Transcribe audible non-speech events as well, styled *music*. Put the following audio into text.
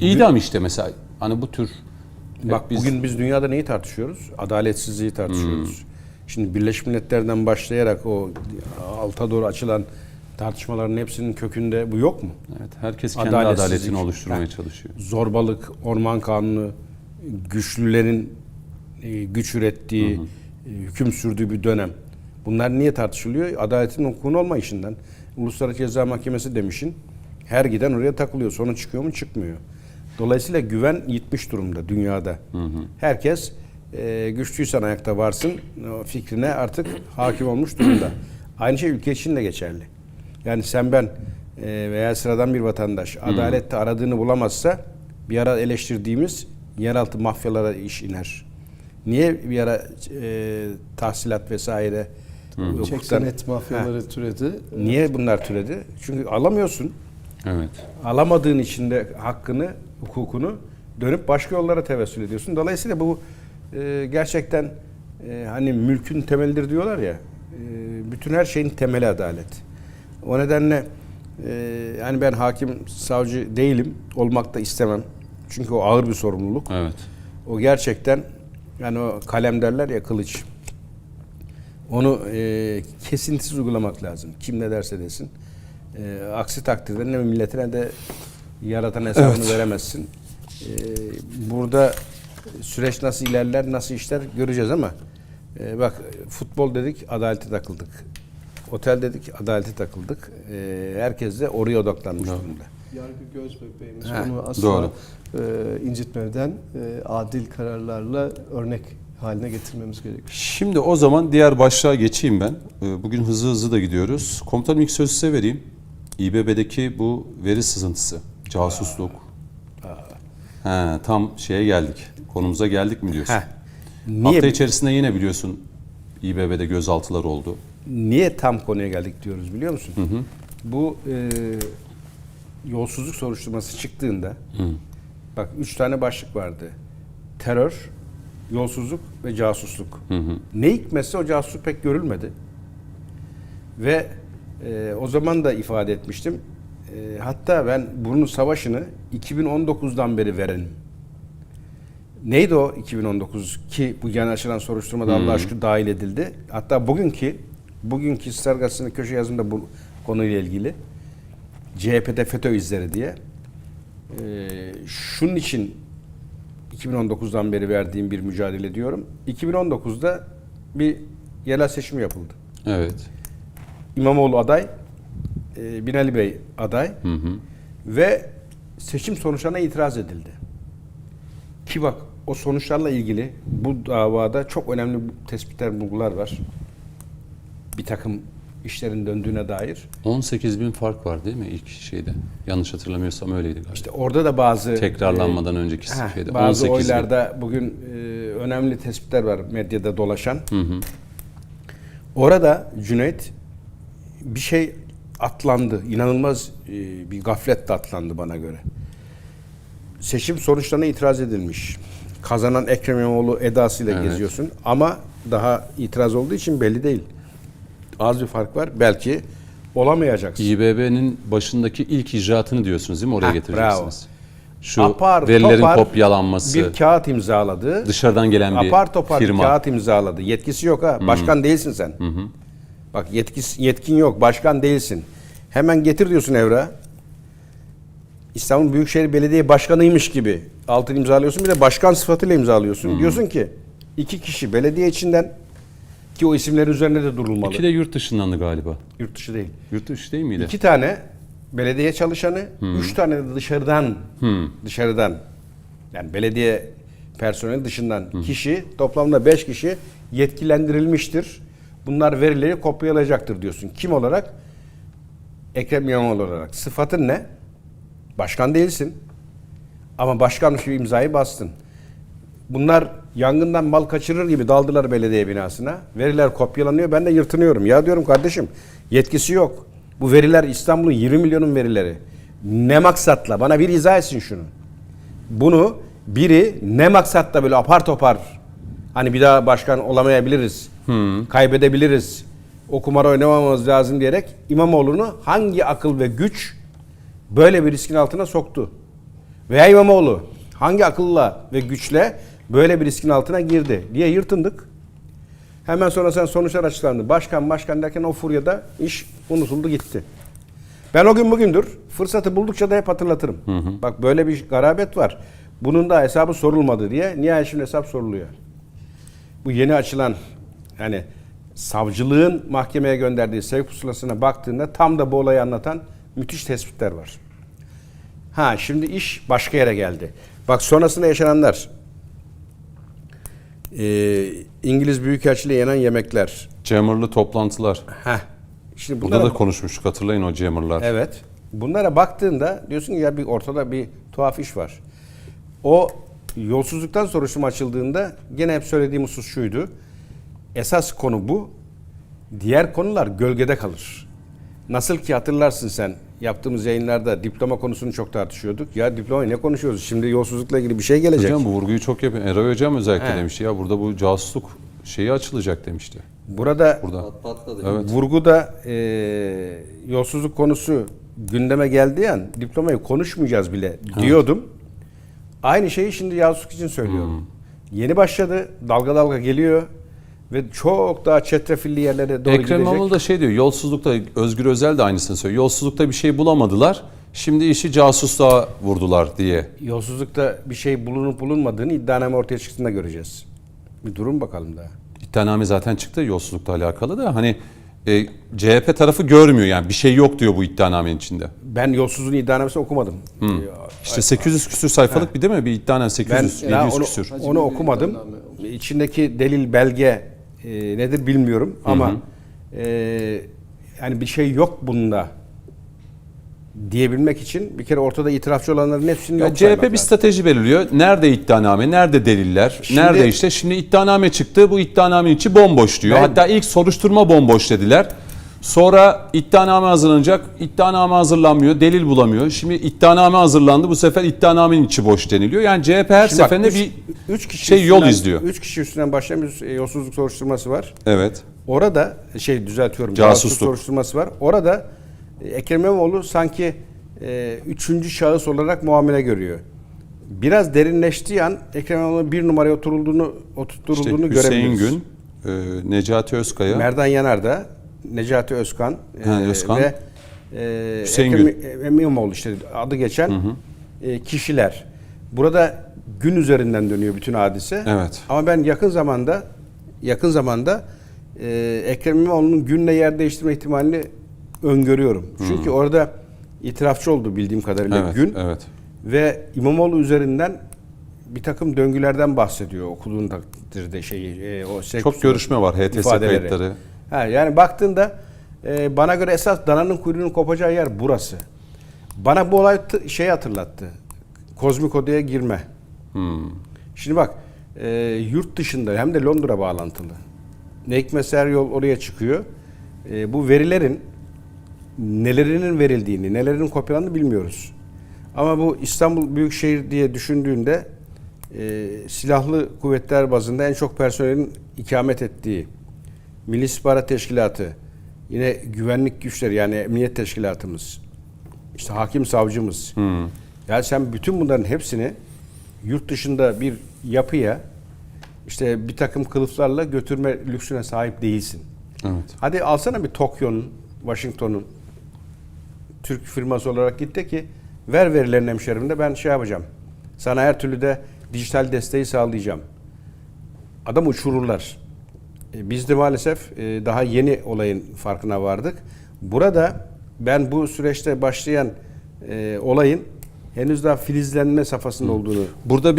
İdam işte mesela. Hani bu tür Bak biz- bugün biz dünyada neyi tartışıyoruz? Adaletsizliği tartışıyoruz. Şimdi Birleşmiş Milletler'den başlayarak o alta doğru açılan tartışmaların hepsinin kökünde bu yok mu? evet, herkes kendi adaletini oluşturmaya Ha. çalışıyor. Zorbalık, orman kanunu, güçlülerin e, güç ürettiği, e, hüküm sürdüğü bir dönem. Bunlar niye tartışılıyor? Adaletin hukukun olmayışından. Uluslararası Ceza Mahkemesi demişin. Her giden oraya takılıyor. Sonra çıkıyor mu? Çıkmıyor. Dolayısıyla güven gitmiş durumda dünyada. Herkes e, güçlüysen ayakta varsın o fikrine artık hakim olmuş durumda. *clears throat* Aynı şey ülke için de geçerli. Yani sen ben e, veya sıradan bir vatandaş adalette aradığını bulamazsa bir ara eleştirdiğimiz yeraltı mafyalara iş iner. Niye bir ara e, tahsilat vesaire hukuktan- Çek senet Ha, mafyaları türedi. Niye bunlar türedi? Çünkü alamıyorsun. Evet. Alamadığın için de hakkını, hukukunu dönüp başka yollara tevessül ediyorsun. Dolayısıyla bu e, gerçekten e, hani mülkün temelidir diyorlar ya. e, bütün her şeyin temeli adalet. O nedenle e, hani ben hakim, savcı değilim. Olmak da istemem. Çünkü o ağır bir sorumluluk. Evet. O gerçekten yani o kalem derler ya kılıç. Onu e, kesintisiz uygulamak lazım. Kim ne derse desin. E, aksi takdirde ne milletine de yaratan hesabını veremezsin. E, burada süreç nasıl ilerler, nasıl işler göreceğiz ama e, bak futbol dedik, adalete takıldık. Otel dedik, adalete takıldık. E, herkes de oraya odaklanmış durumda. Yargı göz bebeğimiz. Ha, Onu asla doğru. e, incitmeden e, adil kararlarla örnek haline getirmemiz gerekiyor. Şimdi o zaman diğer başlığa geçeyim ben. Ee, Bugün hızlı hızlı da gidiyoruz. Komutanım ilk sözü size vereyim. İBB'deki bu veri sızıntısı, casusluk. He, tam şeye geldik. Konumuza geldik mi diyorsun? Heh. Niye, Hafta içerisinde yine biliyorsun İBB'de gözaltılar oldu. Niye tam konuya geldik diyoruz biliyor musun? Bu e, yolsuzluk soruşturması çıktığında bak üç tane başlık vardı. Terör, yolsuzluk ve casusluk. Ne hikmetse o casusluk pek görülmedi. Ve e, o zaman da ifade etmiştim. E, hatta ben bunun savaşını 2019'dan beri verenim. Neydi o 2019 ki bu yeni açılan soruşturmada Allah aşkına dahil edildi. Hatta bugünkü bugünkü Star Gazetesi'nin köşe yazımında bu konuyla ilgili CHP'de FETÖ izleri diye e, şunun için 2019'dan beri verdiğim bir mücadele diyorum. 2019'da bir yerel seçim yapıldı. Evet. İmamoğlu aday, e, Binali Bey aday ve seçim sonuçlarına itiraz edildi. Ki bak o sonuçlarla ilgili bu davada çok önemli tespitler, bulgular var. Bir takım işlerin döndüğüne dair. 18 bin fark var değil mi ilk şeyde? Yanlış hatırlamıyorsam öyleydi galiba. İşte orada da bazı Tekrarlanmadan önceki Heh, şeyde. bazı 18 bin. oylarda bugün e, önemli tespitler var medyada dolaşan. Orada Cüneyt bir şey atlandı. İnanılmaz e, bir gafletle atlandı bana göre. Seçim sonuçlarına itiraz edilmiş. Kazanan Ekrem İmamoğlu edasıyla Evet. geziyorsun ama daha itiraz olduğu için belli değil. Az bir fark var. Belki olamayacaksın. İBB'nin başındaki ilk icraatını diyorsunuz değil mi? Oraya Heh, getireceksiniz. Şu Apar verilerin topar kopyalanması, Bir kağıt imzaladı. dışarıdan gelen bir Apar topar bir firma. kağıt imzaladı. Yetkisi yok ha. Başkan değilsin sen. Bak yetkis, yetkin yok. Başkan değilsin. Hemen getir diyorsun evra. İstanbul Büyükşehir Belediye Başkanıymış gibi altın imzalıyorsun. Bir de başkan sıfatıyla imzalıyorsun. Diyorsun ki iki kişi belediye içinden ki o isimlerin üzerinde de durulmalı. İki de yurt dışındandı galiba. Yurt dışı değil. Yurt dışı değil miydi? İki tane belediye çalışanı, üç tane de dışarıdan, dışarıdan yani belediye personeli dışından kişi, toplamda beş kişi yetkilendirilmiştir. Bunlar verileri kopyalayacaktır diyorsun. Kim olarak? Ekrem İmamoğlu olarak. Sıfatın ne? Başkan değilsin. Ama başkanmış gibi imzayı bastın. Bunlar yangından mal kaçırır gibi daldılar belediye binasına. Veriler kopyalanıyor. Ben de yırtınıyorum. Ya diyorum kardeşim yetkisi yok. Bu veriler İstanbul'un 20 milyonun verileri. Ne maksatla? Bana bir izah etsin şunu. Bunu biri ne maksatla böyle apar topar hani bir daha başkan olamayabiliriz. Kaybedebiliriz. O kumara oynamamamız lazım diyerek İmamoğlu'nu hangi akıl ve güç böyle bir riskin altına soktu? veya İmamoğlu hangi akılla ve güçle böyle bir riskin altına girdi diye yırtındık. Hemen sonra sen sonuçlar açıklandı. Başkan başkan derken o furyada iş unutuldu gitti. Ben o gün bugündür fırsatı buldukça da hep hatırlatırım. Bak böyle bir garabet var. Bunun da hesabı sorulmadı diye nihayet şimdi hesap soruluyor. Bu yeni açılan yani savcılığın mahkemeye gönderdiği sevk pusulasına baktığında tam da bu olayı anlatan müthiş tespitler var. Ha şimdi iş başka yere geldi. Bak sonrasında yaşananlar. Ee, İngiliz Büyükelçiliği yenen yemekler. Jammer'lı toplantılar. Heh. Şimdi Burada bunlara, da konuşmuştuk hatırlayın o Jammer'lar. Evet. Bunlara baktığında diyorsun ki ya bir ortada bir tuhaf iş var. O yolsuzluktan soruşturma açıldığında gene hep söylediğim husus şuydu. Esas konu bu. Diğer konular gölgede kalır. Nasıl ki hatırlarsın sen yaptığımız yayınlarda diploma konusunu çok tartışıyorduk. Ya diplomayı ne konuşuyoruz? Şimdi yolsuzlukla ilgili bir şey gelecek. Hocam bu vurguyu çok yapıyor. Eray Hocam özellikle He. demişti ya burada bu casusluk şeyi açılacak demişti. Burada Burada. Patladı. Evet. Vurguda e, yolsuzluk konusu gündeme geldiği an diplomayı konuşmayacağız bile diyordum. Aynı şeyi şimdi yolsuzluk için söylüyorum. Yeni başladı, dalga dalga geliyor ve çok daha çetrefilli yerlere doğru Ekrem gidecek. İmamoğlu da şey diyor, yolsuzlukta Özgür Özel de aynısını söylüyor. Yolsuzlukta bir şey bulamadılar, şimdi işi casusluğa vurdular diye. Yolsuzlukta bir şey bulunup bulunmadığını iddianame ortaya çıktığında göreceğiz. Bir durum bakalım daha. İddianame zaten çıktı yolsuzlukla alakalı da hani e, CHP tarafı görmüyor yani bir şey yok diyor bu iddianamenin içinde. Ben yolsuzluğun iddianamesini okumadım. Ya, İşte 800 küsür sayfalık bir değil mi? Bir iddianame 800, Ben daha 700 onu, küsür. onu okumadım. İçindeki delil belge e, nedir bilmiyorum ama e, yani bir şey yok bunda diyebilmek için bir kere ortada itirafçı olanların hepsini Ya yok CHP bir strateji belirliyor. Nerede iddianame, nerede deliller, Şimdi- nerede işte. Şimdi iddianame çıktı, bu iddianamenin içi bomboş diyor. Ben- Hatta ilk soruşturma bomboş dediler. Sonra iddianame hazırlanacak, iddianame hazırlanmıyor, delil bulamıyor. Şimdi iddianame hazırlandı, bu sefer iddianamenin içi boş deniliyor. Yani CHP her Şimdi bak, seferinde üç- bir üç kişi şey yol üstünden- izliyor. Üç kişi üstünden başlayan bir e, yolsuzluk soruşturması var. Evet. Orada şey düzeltiyorum. Casusluk. Casusluk soruşturması var. Orada e, Ekrem İmamoğlu sanki e, üçüncü şahıs olarak muamele görüyor. Biraz derinleştiği an Ekrem İmamoğlu'nun bir numaraya oturulduğunu, oturtturulduğunu İşte Hüseyin görebiliriz. Gün, e, Necati Özkaya, Merdan Yanardağ, Necati Özkan, Ha, e, Özkan. ve e, Hüseyin Ekrem İmamoğlu işte adı geçen e, kişiler. Burada gün üzerinden dönüyor bütün hadise. Evet. Ama ben yakın zamanda yakın zamanda e, Ekrem İmamoğlu'nun günle yer değiştirme ihtimalini öngörüyorum. Çünkü orada itirafçı oldu bildiğim kadarıyla evet, gün evet. ve İmamoğlu üzerinden bir takım döngülerden bahsediyor okuduğun takdirde şeyi e, o Çok görüşme var, HTS kayıtları. Ha, yani baktığında e, bana göre esas dananın kuyruğunun kopacağı yer burası. Bana bu olay şey hatırlattı. Kozmik odaya girme. Hmm. Şimdi bak e, yurt dışında hem de Londra bağlantılı. Ne hikmetse her yol oraya çıkıyor. E, bu verilerin nelerinin verildiğini, nelerinin kopyalandığını bilmiyoruz. Ama bu İstanbul Büyükşehir diye düşündüğünde e, silahlı kuvvetler bazında en çok personelin ikamet ettiği Milli İstihbarat Teşkilatı, yine güvenlik güçleri yani emniyet teşkilatımız, işte hakim savcımız. Yani sen bütün bunların hepsini yurt dışında bir yapıya işte bir takım kılıflarla götürme lüksüne sahip değilsin. Evet. Hadi alsana bir Tokyo'nun, Washington'un Türk firması olarak git de ki ver verilerini hemşerimde ben şey yapacağım. Sana her türlü de dijital desteği sağlayacağım. Adam uçururlar. E, Biz de maalesef e, daha yeni olayın farkına vardık. Burada ben bu süreçte başlayan e, olayın henüz daha filizlenme safhasında olduğunu Burada bir